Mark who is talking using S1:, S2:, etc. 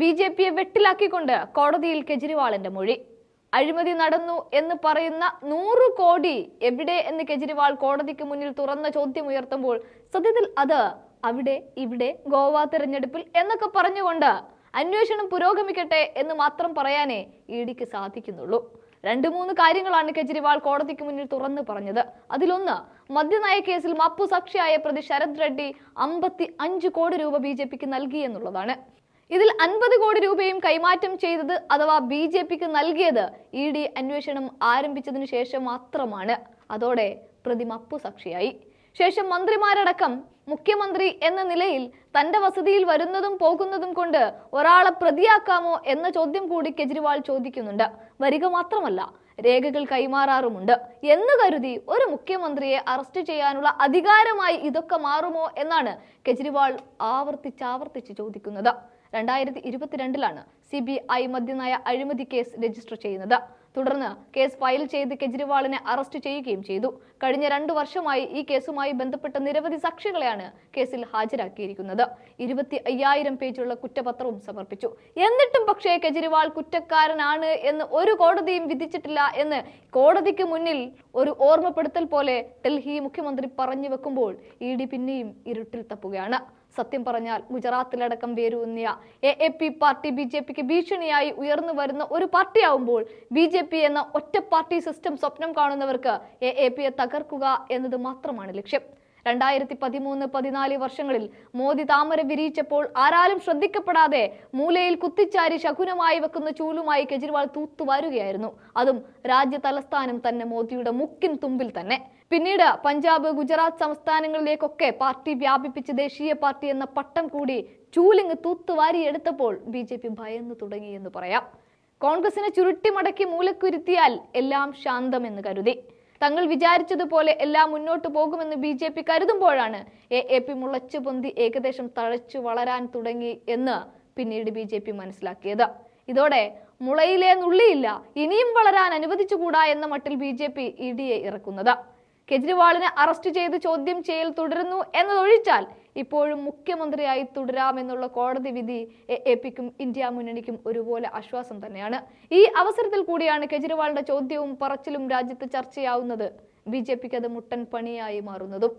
S1: B J പിയെ വെട്ടിലാക്കിക്കൊണ്ട് കോടതിയിൽ കെജ്രിവാളിന്റെ മൊഴി. അഴിമതി നടന്നു എന്ന് പറയുന്ന നൂറ് കോടി എവിടെ എന്ന് കെജ്രിവാൾ കോടതിക്ക് മുന്നിൽ തുറന്ന ചോദ്യം ഉയർത്തുമ്പോൾ സത്യത്തിൽ അത് അവിടെ ഇവിടെ ഗോവ തിരഞ്ഞെടുപ്പിൽ എന്നൊക്കെ പറഞ്ഞുകൊണ്ട് അന്വേഷണം പുരോഗമിക്കട്ടെ എന്ന് മാത്രം പറയാനേ ഇ ഡിക്ക് സാധിക്കുന്നുള്ളൂ. രണ്ടു മൂന്ന് കാര്യങ്ങളാണ് കെജ്രിവാൾ കോടതിക്ക് മുന്നിൽ തുറന്നു പറഞ്ഞത്. അതിലൊന്ന് മദ്യനയ കേസിൽ മപ്പു സാക്ഷിയായ പ്രതി ശരത് റെഡ്ഡി അമ്പത്തി അഞ്ച് കോടി രൂപ ബി ജെ പിക്ക് നൽകി എന്നുള്ളതാണ്. ഇതിൽ അൻപത് കോടി രൂപയും കൈമാറ്റം ചെയ്തത് അഥവാ ബി ജെ പിക്ക് നൽകിയത് ഇ ഡി അന്വേഷണം ആരംഭിച്ചതിനു ശേഷം മാത്രമാണ്. അതോടെ പ്രതി മപ്പു സാക്ഷിയായി ശേഷം മന്ത്രിമാരടക്കം മുഖ്യമന്ത്രി എന്ന നിലയിൽ തന്റെ വസതിയിൽ വരുന്നതും പോകുന്നതും കൊണ്ട് ഒരാളെ പ്രതിയാക്കാമോ എന്ന ചോദ്യം കൂടി കെജ്രിവാൾ ചോദിക്കുന്നുണ്ട്. വരിക മാത്രമല്ല രേഖകൾ കൈമാറാറുമുണ്ട്. എന്ന് കരുതി ഒരു മുഖ്യമന്ത്രിയെ അറസ്റ്റ് ചെയ്യാനുള്ള അധികാരമായി ഇതൊക്കെ മാറുമോ എന്നാണ് കെജ്രിവാൾ ആവർത്തിച്ചാവർത്തിച്ച് ചോദിക്കുന്നത്. രണ്ടായിരത്തി ഇരുപത്തിരണ്ടിലാണ് സി ബി ഐ മദ്യനയ അഴിമതി കേസ് രജിസ്റ്റർ ചെയ്യുന്നത്. തുടർന്ന് കേസ് ഫയൽ ചെയ്ത് കെജ്രിവാളിനെ അറസ്റ്റ് ചെയ്യുകയും ചെയ്തു. കഴിഞ്ഞ രണ്ടു വർഷമായി ഈ കേസുമായി ബന്ധപ്പെട്ട നിരവധി സാക്ഷികളെയാണ് കേസിൽ ഹാജരാക്കിയിരിക്കുന്നത്. ഇരുപത്തി അയ്യായിരം പേജുള്ള കുറ്റപത്രവും സമർപ്പിച്ചു. എന്നിട്ടും പക്ഷേ കെജ്രിവാൾ കുറ്റക്കാരനാണ് എന്ന് ഒരു കോടതിയും വിധിച്ചിട്ടില്ല എന്ന് കോടതിക്ക് മുന്നിൽ ഒരു ഓർമ്മപ്പെടുത്തൽ പോലെ ഡൽഹി മുഖ്യമന്ത്രി പറഞ്ഞു വെക്കുമ്പോൾ ഇ ഡി പിന്നെയും ഇരുട്ടിൽ തപ്പുകയാണ്. സത്യം പറഞ്ഞാൽ ഗുജറാത്തിലടക്കം വേരൂന്നിയ A A P party B J പിക്ക് ഭീഷണിയായി ഉയർന്നു വരുന്ന ഒരു പാർട്ടിയാവുമ്പോൾ ബി ജെ പി എന്ന ഒറ്റ പാർട്ടി സിസ്റ്റം സ്വപ്നം കാണുന്നവർക്ക് എ എ പിയെ തകർക്കുക എന്നത് മാത്രമാണ് ലക്ഷ്യം. രണ്ടായിരത്തി പതിമൂന്ന് പതിനാല് വർഷങ്ങളിൽ മോദി താമര വിരിയിച്ചപ്പോൾ ആരാലും ശ്രദ്ധിക്കപ്പെടാതെ മൂലയിൽ കുത്തിച്ചാരി ശകുനമായി വെക്കുന്ന ചൂലുമായി കെജ്രിവാൾ തൂത്തുവാരുകയായിരുന്നു അതും രാജ്യ തലസ്ഥാനം തന്നെ മോദിയുടെ മുക്കിൻ തുമ്പിൽ തന്നെ. പിന്നീട് പഞ്ചാബ് ഗുജറാത്ത് സംസ്ഥാനങ്ങളിലേക്കൊക്കെ പാർട്ടി വ്യാപിപ്പിച്ച് ദേശീയ പാർട്ടി എന്ന പട്ടം കൂടി ചൂലിങ് തൂത്തുവാരി എടുത്തപ്പോൾ ബി ജെ പി ഭയന്നു തുടങ്ങിയെന്ന് പറയാം. കോൺഗ്രസിനെ ചുരുട്ടിമടക്കി മൂലക്കുരുത്തിയാൽ എല്ലാം ശാന്തമെന്ന് കരുതി. തങ്ങൾ വിചാരിച്ചതുപോലെ എല്ലാം മുന്നോട്ട് പോകുമെന്ന് ബി ജെ പി കരുതുമ്പോഴാണ് എ എ പി മുളച്ചു പൊന്തി ഏകദേശം തഴച്ചു വളരാൻ തുടങ്ങി എന്ന് പിന്നീട് ബി ജെ പി മനസ്സിലാക്കിയത്. ഇതോടെ മുളയിലെ നുള്ളിയില്ല ഇനിയും വളരാൻ അനുവദിച്ചുകൂടാ എന്ന മട്ടിൽ ബി ജെ പി ഇ ഇറക്കുന്നത്. കെജ്രിവാളിനെ അറസ്റ്റ് ചെയ്ത് ചോദ്യം ചെയ്യൽ തുടരുന്നു എന്നതൊഴിച്ചാൽ ഇപ്പോഴും മുഖ്യമന്ത്രിയായി തുടരാമെന്നുള്ള കോടതി വിധി എ പിക്കും ഇന്ത്യ മുന്നണിക്കും ഒരുപോലെ ആശ്വാസം തന്നെയാണ്. ഈ അവസരത്തിൽ കൂടിയാണ് കെജ്രിവാളിന്റെ ചോദ്യവും പറച്ചിലും രാജ്യത്ത് ചർച്ചയാവുന്നത്. ബി ജെ പിക്ക് അത് മുട്ടൻ പണിയായി മാറുന്നതും.